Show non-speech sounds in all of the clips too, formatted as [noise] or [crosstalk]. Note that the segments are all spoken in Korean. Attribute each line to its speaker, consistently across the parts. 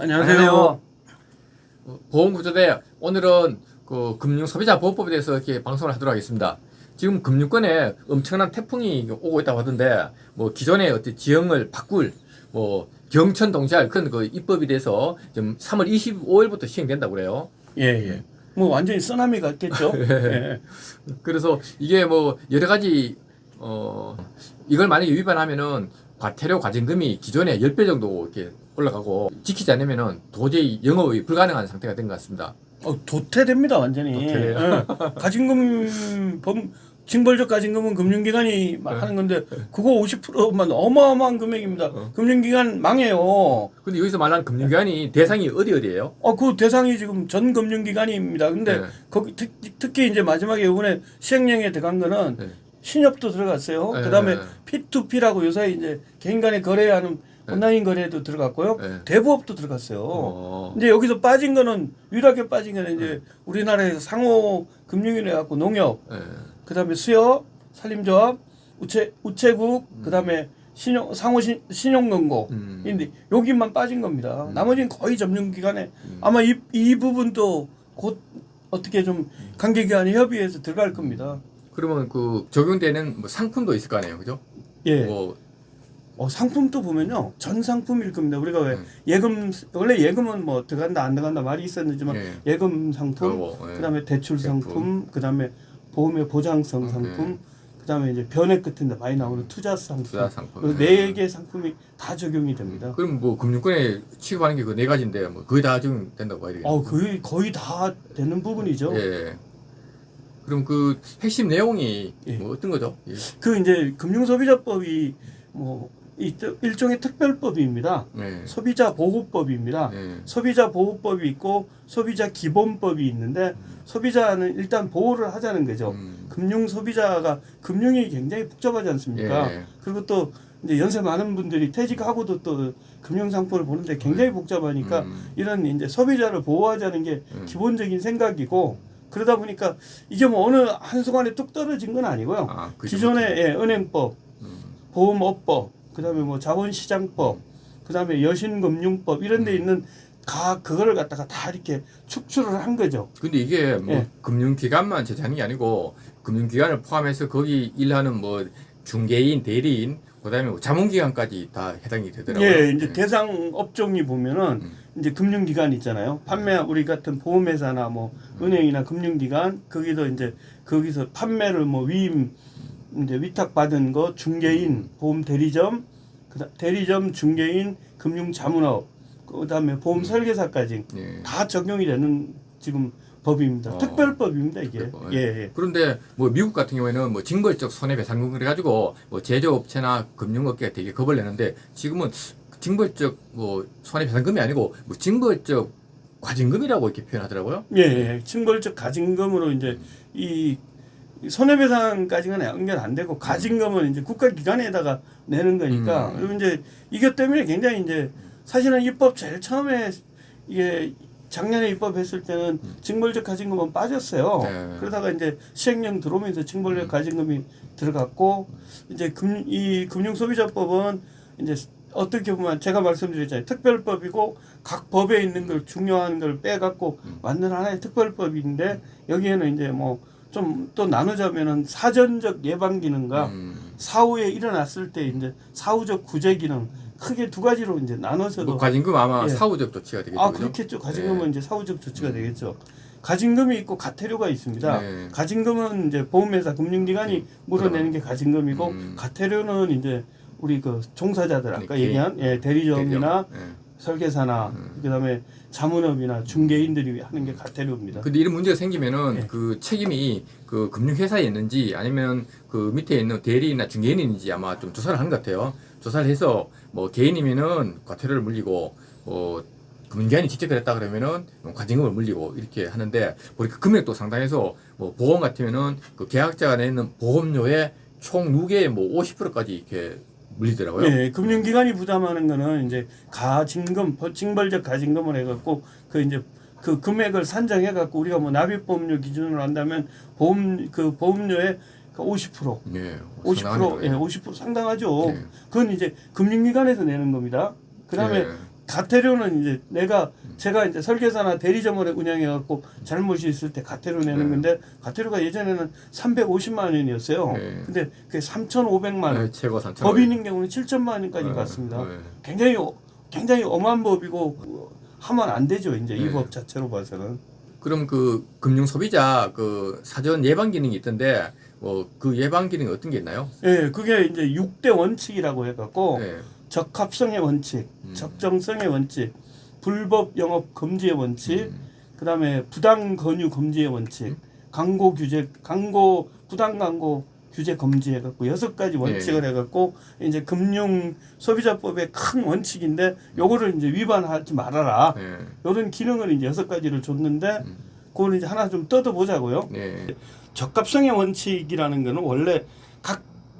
Speaker 1: 안녕하세요.
Speaker 2: 어, 보험 구조대 오늘은 그 금융 소비자 보호법에 대해서 이렇게 방송을 하도록 하겠습니다. 지금 금융권에 엄청난 태풍이 오고 있다고 하던데 뭐 기존의 어떤 지형을 바꿀 뭐 경천 동시할 그런 그 입법에 대해서 지금 3월 25일부터 시행된다고 그래요.
Speaker 1: 예, 예. 뭐 완전히 쓰나미 같겠죠. [laughs] 예.
Speaker 2: 그래서 이게 뭐 여러 가지 어 이걸 만약에 위반하면은 과태료 과징금이 기존에 10배 정도 이렇게 올라가고 지키지 않으면은 도저히 영업이 불가능한 상태가 된 것 같습니다.
Speaker 1: 어, 도태됩니다, 완전히.
Speaker 2: 도태돼요?
Speaker 1: 예. 가징금 범 징벌적 가징금은 금융기관이 막
Speaker 2: 네.
Speaker 1: 하는 건데 그거 50%만 어마어마한 금액입니다.
Speaker 2: 어.
Speaker 1: 금융기관 망해요.
Speaker 2: 근데 여기서 말하는 금융기관이 대상이 어디 어디예요?
Speaker 1: 어, 그 대상이 지금 전 금융기관입니다. 근데
Speaker 2: 네.
Speaker 1: 거기 특, 특히 이제 마지막에 이번에 시행령에 들어간 거는
Speaker 2: 네.
Speaker 1: 신협도 들어갔어요.
Speaker 2: 네.
Speaker 1: 그다음에 P2P라고 요새 이제 개인 간에 거래하는
Speaker 2: 네.
Speaker 1: 온라인 거래도 들어갔고요.
Speaker 2: 네.
Speaker 1: 대부업도 들어갔어요.
Speaker 2: 어.
Speaker 1: 이제 여기서 빠진 거는 유일하게 빠진 거는 이제 우리나라에서 상호 금융위원회 갖고 농협,
Speaker 2: 예.
Speaker 1: 그다음에 수협, 산림조합, 우체 우체국, 그다음에 신용 상호 신, 신용금고.
Speaker 2: 음.
Speaker 1: 인데 여기만 빠진 겁니다. 나머지는 거의 점령기관에
Speaker 2: 음.
Speaker 1: 아마 이, 이 부분도 곧 어떻게 좀 관계 기관 협의해서 들어갈 겁니다.
Speaker 2: 그러면 그 적용되는 뭐 상품도 있을 거 아니에요, 그죠?
Speaker 1: 예.
Speaker 2: 뭐
Speaker 1: 어, 상품도 보면요 전 상품일 겁니다. 우리가 왜
Speaker 2: 음.
Speaker 1: 예금 원래 예금은 뭐 들어간다 안 들어간다 말이 있었는지만
Speaker 2: 예.
Speaker 1: 예금 상품,
Speaker 2: 그거, 예.
Speaker 1: 그다음에 대출. 상품, 그다음에 보험의 보장성
Speaker 2: 음,
Speaker 1: 상품, 그다음에 이제 변액 같은데 많이 나오는 투자 상품,
Speaker 2: 투자 상품.
Speaker 1: 그네 개 상품이 다 적용이 됩니다.
Speaker 2: 그럼 뭐 금융권에 취급하는 게 그 네 가지인데 뭐 거의 다 적용된다고 봐야 되겠네요.
Speaker 1: 어, 거의 거의 다 되는 부분이죠.
Speaker 2: 예. 그럼 그 핵심 내용이
Speaker 1: 예.
Speaker 2: 뭐 어떤 거죠? 예.
Speaker 1: 그 이제 금융소비자법이 뭐 이- 일종의 특별법입니다.
Speaker 2: 네.
Speaker 1: 소비자 보호법입니다.
Speaker 2: 네.
Speaker 1: 소비자 보호법이 있고 소비자 기본법이 있는데 소비자는 일단 보호를 하자는 거죠.
Speaker 2: 음.
Speaker 1: 금융 소비자가 금융이 굉장히 복잡하지 않습니까?
Speaker 2: 예.
Speaker 1: 그리고 또 이제 연세 많은 분들이 퇴직하고도 또 금융 상품을 보는데 굉장히 복잡하니까
Speaker 2: 음.
Speaker 1: 이런 이제 소비자를 보호하자는 게
Speaker 2: 음.
Speaker 1: 기본적인 생각이고 그러다 보니까 이게 뭐 어느 한 순간에 뚝 떨어진 건 아니고요.
Speaker 2: 아, 그
Speaker 1: 기존의 예, 은행법,
Speaker 2: 음.
Speaker 1: 보험업법, 그다음에 뭐 자본시장법, 그다음에 여신금융법 이런 데
Speaker 2: 음.
Speaker 1: 있는 가 그거를 갖다가 다 이렇게 축출을 한 거죠.
Speaker 2: 근데 이게 뭐
Speaker 1: 예.
Speaker 2: 금융기관만 제한이 게 아니고 금융기관을 포함해서 거기 일하는 뭐 중개인, 대리인, 그다음에 뭐 자문기관까지 다 해당이 되더라고요.
Speaker 1: 예, 이제
Speaker 2: 예.
Speaker 1: 대상 업종이 보면은
Speaker 2: 음.
Speaker 1: 이제 금융기관 있잖아요. 판매 우리 같은 보험회사나 뭐 은행이나 금융기관 거기서 이제 거기서 판매를 뭐 위임 이제 위탁 받은 거 중개인, 보험 대리점, 그다 대리점, 중개인, 금융 자문업, 그다음에 보험 설계사까지
Speaker 2: 예.
Speaker 1: 다 적용이 되는 지금 법입니다.
Speaker 2: 어,
Speaker 1: 특별법입니다 이게.
Speaker 2: 특별법.
Speaker 1: 예, 예.
Speaker 2: 그런데 뭐 미국 같은 경우에는 뭐 징벌적 손해배상금 그래 가지고 뭐 제조업체나 금융업계가 되게 겁을 내는데 지금은 징벌적 뭐 손해배상금이 아니고 뭐 징벌적 과징금이라고 이렇게 표현하더라고요.
Speaker 1: 예, 예. 징벌적 가징금으로 이제 이 손해배상까지는 연결 안 되고 가징금은 이제 국가기관에다가 내는 거니까
Speaker 2: 음.
Speaker 1: 그리고 이제 이것 때문에 굉장히 이제 사실은 입법 제일 처음에 이게 작년에 입법했을 때는 징벌적 가징금은 빠졌어요.
Speaker 2: 네.
Speaker 1: 그러다가 이제 시행령 들어오면서 징벌적 가징금이 들어갔고 이제 금, 이 금융소비자법은 이제 어떻게 보면 제가 말씀드렸잖아요. 특별법이고 각 법에 있는 걸 중요한 걸 빼갖고 만든 하나의 특별법인데 여기에는 이제 뭐 좀 또 나누자면은 사전적 예방 기능과
Speaker 2: 음.
Speaker 1: 사후에 일어났을 때 이제 사후적 구제 기능 크게 두 가지로 이제 나눠서도
Speaker 2: 뭐 과징금 아마
Speaker 1: 예.
Speaker 2: 사후적 조치가 되겠죠.
Speaker 1: 아? 그렇겠죠. 가징금은
Speaker 2: 네.
Speaker 1: 이제 사후적 조치가 되겠죠. 가징금이 있고 가태료가 있습니다.
Speaker 2: 네.
Speaker 1: 가징금은 이제 보험회사 금융기관이 물어내는 게 가징금이고
Speaker 2: 음.
Speaker 1: 가태료는 이제 우리 그 종사자들 아까
Speaker 2: 네,
Speaker 1: 얘기한 예, 대리점이나
Speaker 2: 대리점. 예.
Speaker 1: 설계사나
Speaker 2: 음.
Speaker 1: 그다음에 자문업이나 중개인들이 하는 게 가태료입니다.
Speaker 2: 근데 이런 문제가 생기면은
Speaker 1: 예.
Speaker 2: 그 책임이 그 금융회사에 있는지 아니면 그 밑에 있는 대리인이나 중개인이 있는지 아마 좀 조사를 하는 것 같아요. 조사를 해서 뭐 개인이면은 과태료를 물리고 뭐 금융기관이 직접 그랬다 그러면은 과징금을 물리고 이렇게 하는데 보니까 금액도 상당해서 뭐 보험 같으면은 그 계약자가 내는 보험료의 총 누계의 뭐 50%까지 이렇게 물리더라고요.
Speaker 1: 예, 금융기관이 부담하는 거는 이제 가징금, 버- 징벌적 가징금을 해갖고 그 이제 그 금액을 산정해갖고 우리가 뭐 납입보험료 기준으로 한다면 보험 그 보험료의 그 50%,
Speaker 2: 예.
Speaker 1: 50%
Speaker 2: 상당하네요.
Speaker 1: 예, 50% 상당하죠.
Speaker 2: 예.
Speaker 1: 그건 이제 금융기관에서 내는 겁니다. 그다음에
Speaker 2: 예.
Speaker 1: 가태료는 이제 내가 제가 이제 설계사나 대리점을 운영해 갖고 잘못이 있을 때 가태료 내는
Speaker 2: 네.
Speaker 1: 건데 가태료가 예전에는 350만 원이었어요.
Speaker 2: 네.
Speaker 1: 근데 그게 3,500만 원.
Speaker 2: 네, 최고 3천
Speaker 1: 법인인 경우는 7천만 원까지 갔습니다.
Speaker 2: 네.
Speaker 1: 굉장히 어- 굉장히 엄한 법이고 어, 하면 안 되죠. 이제 이
Speaker 2: 네.
Speaker 1: 법 자체로 봐서는.
Speaker 2: 그럼 그 금융 소비자 그 사전 예방 기능이 있던데 뭐 그 예방 기능이 어떤 게 있나요?
Speaker 1: 예, 그게 이제 6대 원칙이라고 해 갖고
Speaker 2: 네.
Speaker 1: 적합성의 원칙,
Speaker 2: 음.
Speaker 1: 적정성의 원칙, 불법 영업 금지의 원칙,
Speaker 2: 음.
Speaker 1: 그다음에 부당 권유 금지의 원칙, 광고 규제, 광고 부당 광고 규제 금지해 갖고 여섯 가지 원칙을
Speaker 2: 네.
Speaker 1: 해 갖고 이제 금융 소비자법의 큰 원칙인데 요거를 이제 위반하지 말아라.
Speaker 2: 네.
Speaker 1: 요런 기능을 이제 여섯 가지를 줬는데
Speaker 2: 음.
Speaker 1: 그거는 이제 하나 좀 뜯어 보자고요.
Speaker 2: 네.
Speaker 1: 적합성의 원칙이라는 거는 원래 각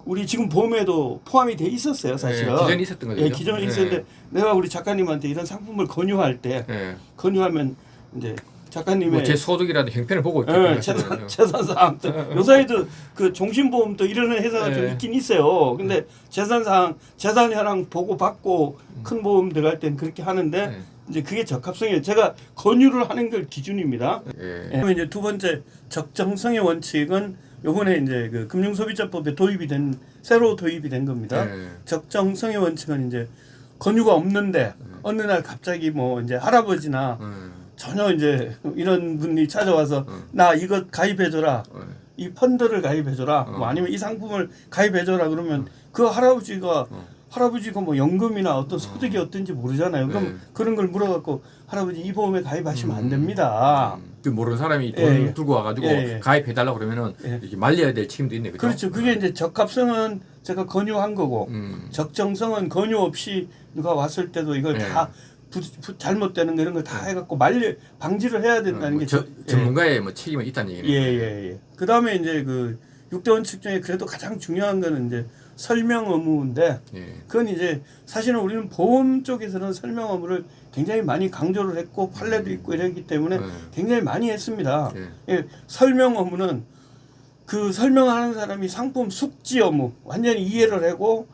Speaker 1: 우리 지금 보험에도 포함이 돼 있었어요, 사실은.
Speaker 2: 네, 기존에 있었던 거죠.
Speaker 1: 예, 기존에 있었는데 내가 우리 작가님한테 이런 상품을 권유할 때
Speaker 2: 네.
Speaker 1: 권유하면 이제 작가님의
Speaker 2: 뭐 제 소득이라도 형편을 보고
Speaker 1: 예,
Speaker 2: 있겠죠.
Speaker 1: 재산 또 요사이도 그 종신보험 또 이러는 회사가 좀
Speaker 2: 네.
Speaker 1: 있긴 있어요. 근데 재산사항 재산 현황 보고 받고 큰 보험 들어갈 땐 그렇게 하는데
Speaker 2: 네.
Speaker 1: 이제 그게 적합성이에요. 제가 권유를 하는 걸 기준입니다.
Speaker 2: 예.
Speaker 1: 예. 그럼 이제 두 번째 적정성의 원칙은 요번에 이제 그 금융소비자법에 도입이 된 새로 도입이 된 겁니다.
Speaker 2: 네.
Speaker 1: 적정성의 원칙은 이제 권유가 없는데 어느 날 갑자기 뭐 이제 할아버지나
Speaker 2: 음.
Speaker 1: 전혀 이제 이런 분이 찾아와서
Speaker 2: 음.
Speaker 1: 나 이거 가입해줘라
Speaker 2: 어.
Speaker 1: 이 펀드를 가입해줘라 뭐
Speaker 2: 어.
Speaker 1: 아니면 이 상품을 가입해줘라 그러면 그 할아버지가
Speaker 2: 어.
Speaker 1: 할아버지가 뭐 연금이나 어떤 소득이 어떤지 모르잖아요. 그럼
Speaker 2: 네.
Speaker 1: 그런 걸 물어갖고 할아버지 이 보험에 가입하시면 안 됩니다.
Speaker 2: 그 모르는 사람이 돈
Speaker 1: 예, 예.
Speaker 2: 들고 와가지고
Speaker 1: 예, 예.
Speaker 2: 가입해달라 고 그러면은
Speaker 1: 예.
Speaker 2: 이게 말려야 될 책임도 있네, 그죠?
Speaker 1: 그렇죠. 그게 이제 적합성은 제가 권유한 거고
Speaker 2: 음.
Speaker 1: 적정성은 권유 없이 누가 왔을 때도 이걸
Speaker 2: 네.
Speaker 1: 다 부, 부- 잘못되는 거 이런 걸 다 해갖고 말려 방지를 해야 된다는 뭐게
Speaker 2: 저,
Speaker 1: 저- 예.
Speaker 2: 전문가의 뭐 책임은 있다는 얘기네.
Speaker 1: 예, 예, 그 다음에 이제 그 6대 원칙 중에 그래도 가장 중요한 거는 이제 설명 의무인데
Speaker 2: 예.
Speaker 1: 그건 이제 사실은 우리는 보험 쪽에서는 설명 의무를 굉장히 많이 강조를 했고 판례도 있고 이랬기 때문에
Speaker 2: 네.
Speaker 1: 굉장히 많이 했습니다.
Speaker 2: 예.
Speaker 1: 예, 설명 의무는 그 설명하는 사람이 상품 숙지 의무 완전히 이해를 하고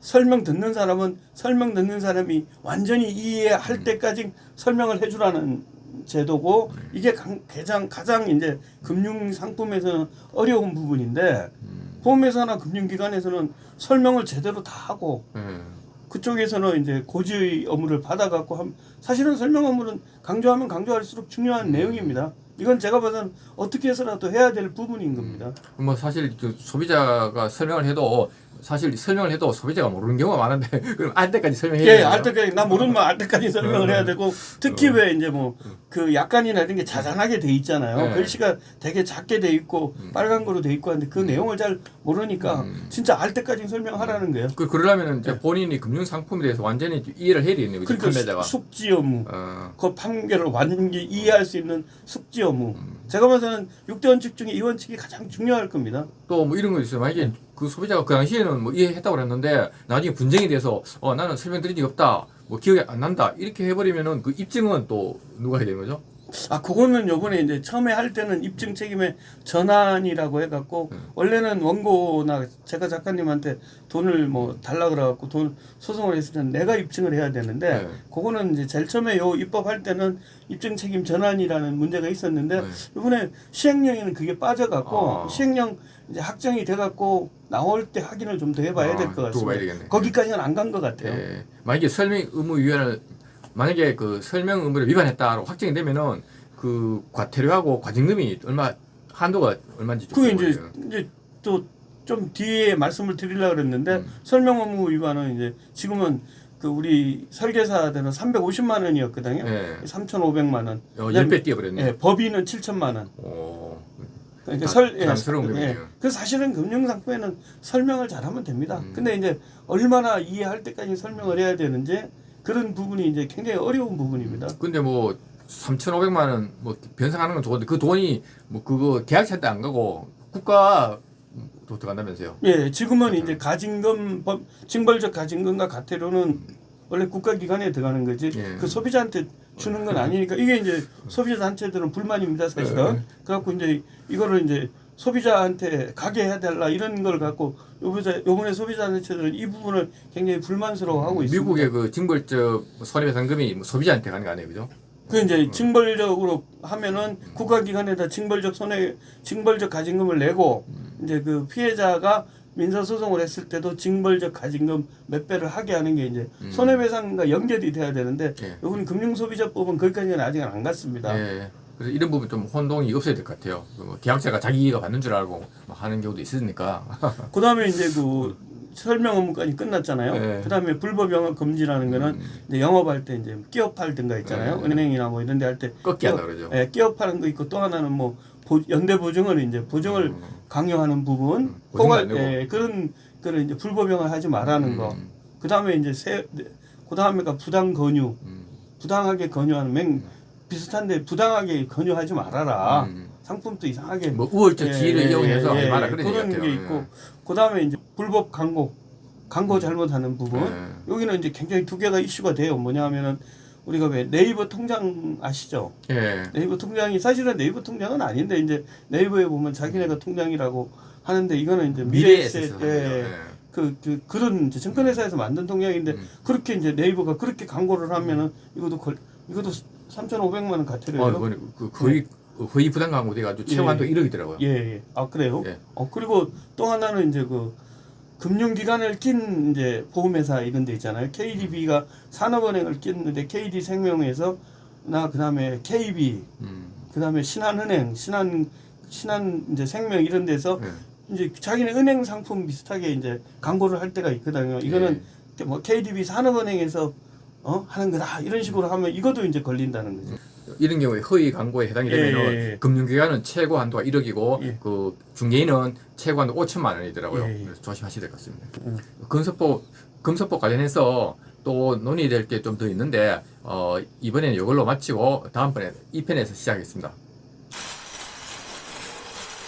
Speaker 1: 설명 듣는 사람은 설명 듣는 사람이 완전히 이해할 때까지 설명을 해주라는 제도고 이게 강- 가장 가장 이제 금융 상품에서는 어려운 부분인데 보험회사나 금융기관에서는 설명을 제대로 다 하고
Speaker 2: 예.
Speaker 1: 그쪽에서는 이제 고지의 업무를 받아갖고 함 사실은 설명 업무는 강조하면 강조할수록 중요한 내용입니다. 이건 제가 봐서는 어떻게 해서라도 해야 될 부분인 겁니다.
Speaker 2: 뭐 사실 그 소비자가 설명을 해도 사실 설명을 해도 소비자가 모르는 경우가 많은데 [laughs] 그럼 알 때까지 설명해야
Speaker 1: 예,
Speaker 2: 되나요?
Speaker 1: 알 때까지 나 모르는 말알 때까지 설명을 해야 되고 특히 왜 이제 뭐 그 약관이나 이런 게 자잘하게 돼 있잖아요.
Speaker 2: 네.
Speaker 1: 글씨가 되게 작게 돼 있고 빨간 거로 돼 있고 하는데 그 내용을 잘 모르니까 진짜 알 때까지 설명하라는 거예요.
Speaker 2: 그 그러려면 이제 본인이 금융 상품에 대해서 완전히 이해를 해야. 그죠? 판매자가.
Speaker 1: 그러니까 숙지 업무.
Speaker 2: 어.
Speaker 1: 그 판결을 완전히 이해할 수 있는 숙지 업무. 제가 봐서는 6대 원칙 중에 이 원칙이 가장 중요할 겁니다.
Speaker 2: 또 뭐 이런 거 있어요. 만약에 그 소비자가 그 당시에는 뭐 이해했다고 그랬는데 나중에 분쟁이 돼서 어 나는 설명드린 적이 없다. 뭐 기억이 안 난다. 이렇게 해버리면은 그 입증은 또 누가 해야 되는 거죠?
Speaker 1: 아, 그거는 요번에 이제 처음에 할 때는 입증 책임의 전환이라고 해갖고 원래는 원고나 제가 작가님한테 돈을 뭐 달라 그래갖고 돈 소송을 했을 때는 내가 입증을 해야 되는데
Speaker 2: 네.
Speaker 1: 그거는 이제 제일 처음에 요 입법할 때는 입증 책임 전환이라는 문제가 있었는데
Speaker 2: 네.
Speaker 1: 이번에 시행령에는 그게 빠져갖고
Speaker 2: 아.
Speaker 1: 시행령 이제 확정이 돼갖고 나올 때 확인을 좀 더 해봐야
Speaker 2: 아,
Speaker 1: 될것
Speaker 2: 두고
Speaker 1: 같습니다.
Speaker 2: 되겠네.
Speaker 1: 거기까지는 안 간 것 같아요.
Speaker 2: 예. 만약에 설명 의무 위반을 만약에 그 설명 의무를 위반했다고 확정이 되면은 그 과태료하고 과징금이 얼마 한도가 얼마인지 좀
Speaker 1: 그게 이제. 이제 또 좀 뒤에 말씀을 드리려고 그랬는데
Speaker 2: 음.
Speaker 1: 설명 업무 위반은 이제 지금은 그 우리 설계사들은 350만 원이었거든요.
Speaker 2: 예.
Speaker 1: 3,500만 원.
Speaker 2: 어, 10배 뛰어버렸네.
Speaker 1: 예, 법인은 7천만 원.
Speaker 2: 오.
Speaker 1: 그러니까
Speaker 2: 부-
Speaker 1: 설 예, 예. 그 사실은 금융 상품에는 설명을 잘하면 됩니다.
Speaker 2: 음.
Speaker 1: 근데 이제 얼마나 이해할 때까지 설명을 해야 되는지 그런 부분이 이제 굉장히 어려운 부분입니다.
Speaker 2: 근데 뭐 3,500만 원 뭐 변상하는 건 좋은데 그 돈이 뭐 그거 계약차 때안 가고 국가 도 들어간다면서요.
Speaker 1: 예, 지금은 이제 가징금 법 징벌적 가징금과 가태료는 원래 국가 기관에 들어가는 거지
Speaker 2: 예.
Speaker 1: 그 소비자한테 주는 건 아니니까 이게 이제 소비자 단체들은 불만입니다 사실은
Speaker 2: 예.
Speaker 1: 그래갖고 이제 이거를 이제 소비자한테 가게 해달라 이런 걸 갖고 요번에 요번에 소비자 단체들은 이 부분을 굉장히 불만스러워하고 있습니다.
Speaker 2: 미국의 그 징벌적 손해배상금이 뭐 소비자한테 가는 거 아니에요, 그죠?
Speaker 1: 그 이제 징벌적으로 하면은 국가기관에다 징벌적 손해 징벌적 가징금을 내고 이제 그 피해자가 민사 소송을 했을 때도 징벌적 가징금 몇 배를 하게 하는 게 이제
Speaker 2: 음.
Speaker 1: 손해배상과 연결이 돼야 되는데
Speaker 2: 예.
Speaker 1: 이번 금융소비자법은 거기까지는 아직 안 갔습니다.
Speaker 2: 예. 그래서 이런 부분 좀 혼동이 없어야 될 것 같아요. 그뭐 계약자가 자기가 받는 줄 알고 뭐 하는 경우도 있으니까. [laughs]
Speaker 1: 그 다음에 이제 그 설명 업무까지 끝났잖아요.
Speaker 2: 네.
Speaker 1: 그 다음에 불법 영업 금지라는 거는
Speaker 2: 음.
Speaker 1: 이제 영업할 때 이제 끼업할 등가 있잖아요.
Speaker 2: 네.
Speaker 1: 은행이나 뭐 이런 데 할 때
Speaker 2: 꺾기 한다 그러죠.
Speaker 1: 예, 끼업하는 거 있고 또 하나는 뭐 보, 연대 보증을 이제 보증을
Speaker 2: 음.
Speaker 1: 강요하는 부분,
Speaker 2: 음, 되고.
Speaker 1: 예, 그런 그런 이제 불법 영업 하지 말라는 거.
Speaker 2: 음.
Speaker 1: 그다음에 이제 세 그 다음에가 부당 권유,
Speaker 2: 음.
Speaker 1: 부당하게 권유하는 맹 비슷한데 부당하게 권유하지 말아라.
Speaker 2: 음.
Speaker 1: 상품도 이상하게
Speaker 2: 뭐 우월적
Speaker 1: 예,
Speaker 2: 지위를
Speaker 1: 예,
Speaker 2: 이용해서
Speaker 1: 예,
Speaker 2: 마라
Speaker 1: 예,
Speaker 2: 그런
Speaker 1: 그런. 게 있고 그다음에 이제 불법 광고 광고 잘못하는 부분
Speaker 2: 예.
Speaker 1: 여기는 이제 굉장히 두 개가 이슈가 돼요 뭐냐면은 우리가 왜 네이버 통장 아시죠
Speaker 2: 예.
Speaker 1: 네이버 통장이 사실은 네이버 통장은 아닌데 이제 네이버에 보면 자기네가 통장이라고 하는데 이거는 이제 미래에셋 예.
Speaker 2: 예.
Speaker 1: 그, 그 그런 이제 증권회사에서 만든 통장인데
Speaker 2: 음.
Speaker 1: 그렇게 이제 네이버가 그렇게 광고를 하면은 이것도 걸 이것도 3,500만 원 같아요.
Speaker 2: 어, 그거는 그 거의 거의 부당 광고 돼가지고 최소한도
Speaker 1: 예.
Speaker 2: 1억이더라고요.
Speaker 1: 예, 예. 아 그래요?
Speaker 2: 예.
Speaker 1: 어 그리고 또 하나는 이제 그 금융기관을 낀 이제 보험회사 이런 데 있잖아요. KDB가 산업은행을 꼈는데 KD 생명에서 나 그다음에 KB
Speaker 2: 음.
Speaker 1: 그다음에 신한은행, 신한 신한 이제 생명 이런 데서
Speaker 2: 예.
Speaker 1: 이제 자기네 은행 상품 비슷하게 이제 광고를 할 때가 있거든요. 이거는 뭐 KDB 산업은행에서 어 하는 거다 이런 식으로 하면 이것도 이제 걸린다는 거죠.
Speaker 2: 이런 경우에 허위 광고에 해당이 되면은
Speaker 1: 예, 예, 예.
Speaker 2: 금융기관은 최고 한도가 1억이고
Speaker 1: 예.
Speaker 2: 그 중개인은 최고 한도 5천만 원이더라고요.
Speaker 1: 예, 예.
Speaker 2: 그래서 조심하셔야 될 것 같습니다.
Speaker 1: 음.
Speaker 2: 금속법 금속법 관련해서 또 논의될 게 좀 더 있는데 어, 이번에는 이걸로 마치고 다음번에 2편에서 시작하겠습니다.